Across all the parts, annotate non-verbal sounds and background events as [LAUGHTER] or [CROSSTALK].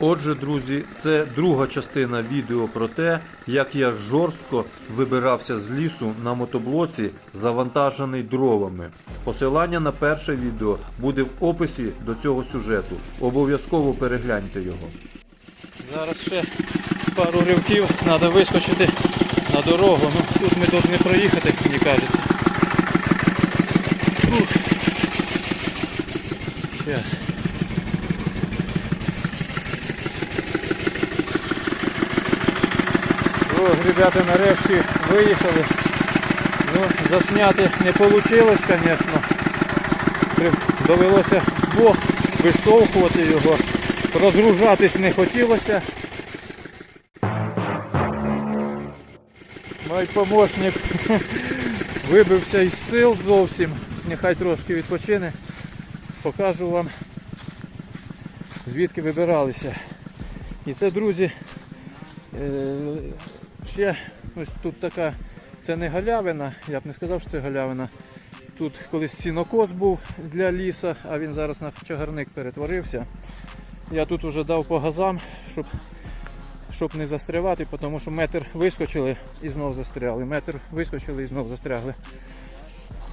Отже, друзі, це друга частина відео про те, як я жорстко вибирався з лісу на мотоблоці, завантажений дровами. Посилання на перше відео буде в описі до цього сюжету. Обов'язково перегляньте його. Зараз ще пару ривків треба вискочити на дорогу. Ну, тут ми повинні проїхати, як мені кажеться. Ух. Ребята, нарешті виїхали. Ну, засняти не вийшло, звісно. Довелося вдвох виштовхувати його. Розгружатись не хотілося. Мой помощник [LAUGHS] вибився із сил зовсім. Нехай трошки відпочине. Покажу вам, звідки вибиралися. І це, друзі, е, ще ось тут така, це не галявина, я б не сказав, що це галявина. Тут колись сінокос був для ліса, а він зараз на чагарник перетворився. Я тут вже дав по газам, щоб, щоб не застрявати, тому що метр вискочили і знов застряли. Метр вискочили і знов застрягли.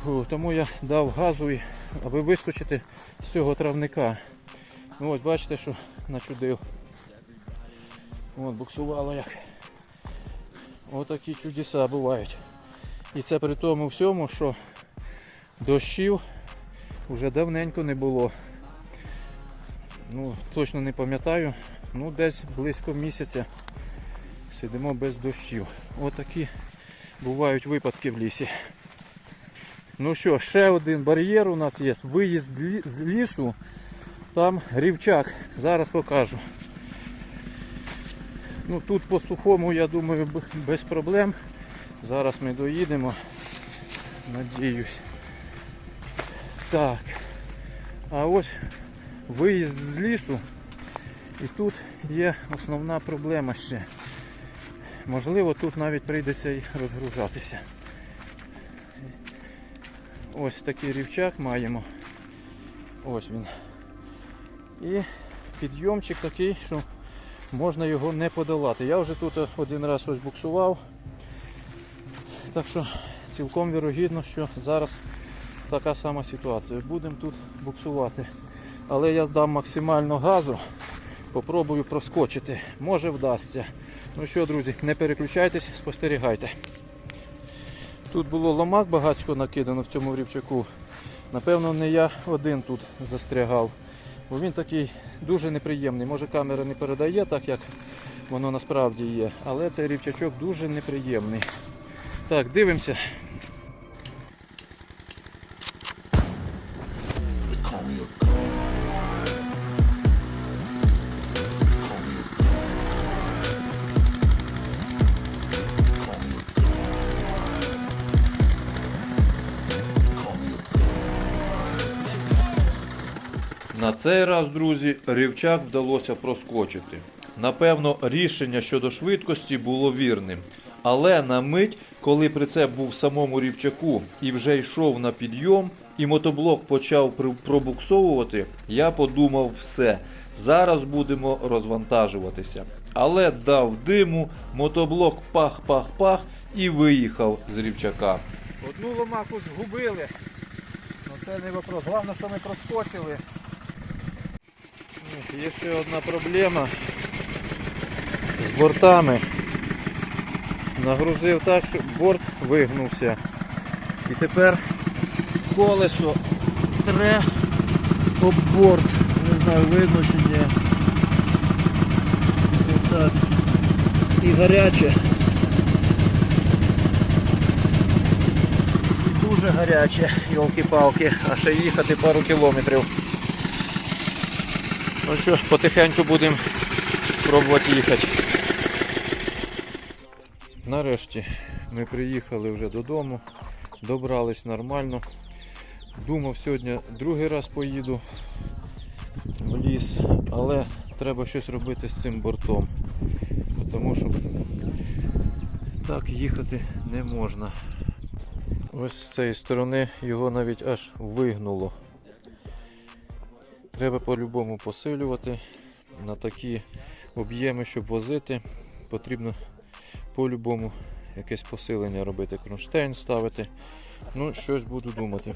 Фу, тому я дав газу, аби вискочити з цього травника. Ну, ось бачите, що начудив. От буксувало як. Отакі чудеса бувають. І це при тому всьому, що дощів вже давненько не було. Ну, точно не пам'ятаю. Ну, десь близько місяця сидимо без дощів. Отакі бувають випадки в лісі. Ну що, ще один бар'єр у нас є. Виїзд з лісу. Там рівчак. Зараз покажу. Ну тут по сухому, я думаю, без проблем. Зараз ми доїдемо. Надіюсь. Так. А ось виїзд з лісу. І тут є основна проблема ще. Можливо, тут навіть прийдеться і розгружатися. Ось такий рівчак маємо. Ось він. І підйомчик такий, що можна його не подолати. Я вже тут один раз ось буксував. Так що цілком вірогідно, що зараз така сама ситуація. Будемо тут буксувати. Але я здам максимально газу, попробую проскочити. Може вдасться. Ну що, друзі, не переключайтесь, спостерігайте. Тут було ломак багатько накидано в цьому рівчаку. Напевно, не я один тут застрягав. Бо він такий дуже неприємний. Може камера не передає так, як воно насправді є. Але цей рівчачок дуже неприємний. Так, дивимося. На цей раз, друзі, рівчак вдалося проскочити. Напевно, рішення щодо швидкості було вірним. Але на мить, коли прицеп був самому рівчаку і вже йшов на підйом, і мотоблок почав пробуксовувати, я подумав все. Зараз будемо розвантажуватися. Але дав диму, мотоблок пах-пах-пах і виїхав з рівчака. Одну ломаку згубили. Ну це не вопрос. Головне, що ми проскочили. Є ще одна проблема з бортами. Нагрузив так, що борт вигнувся. І тепер колесо тре об борт. Не знаю, видно чи ні. Отак. І гаряче. І дуже гаряче, йолки-палки, а ще їхати пару кілометрів. Ну що, потихеньку будемо пробувати їхати. Нарешті ми приїхали вже додому, добрались нормально. Думав, сьогодні другий раз поїду в ліс, але треба щось робити з цим бортом. Тому що так їхати не можна. Ось з цієї сторони його навіть аж вигнуло. Треба по-любому посилювати. На такі об'єми, щоб возити, потрібно по-любому якесь посилення робити, кронштейн ставити. Ну, щось буду думати.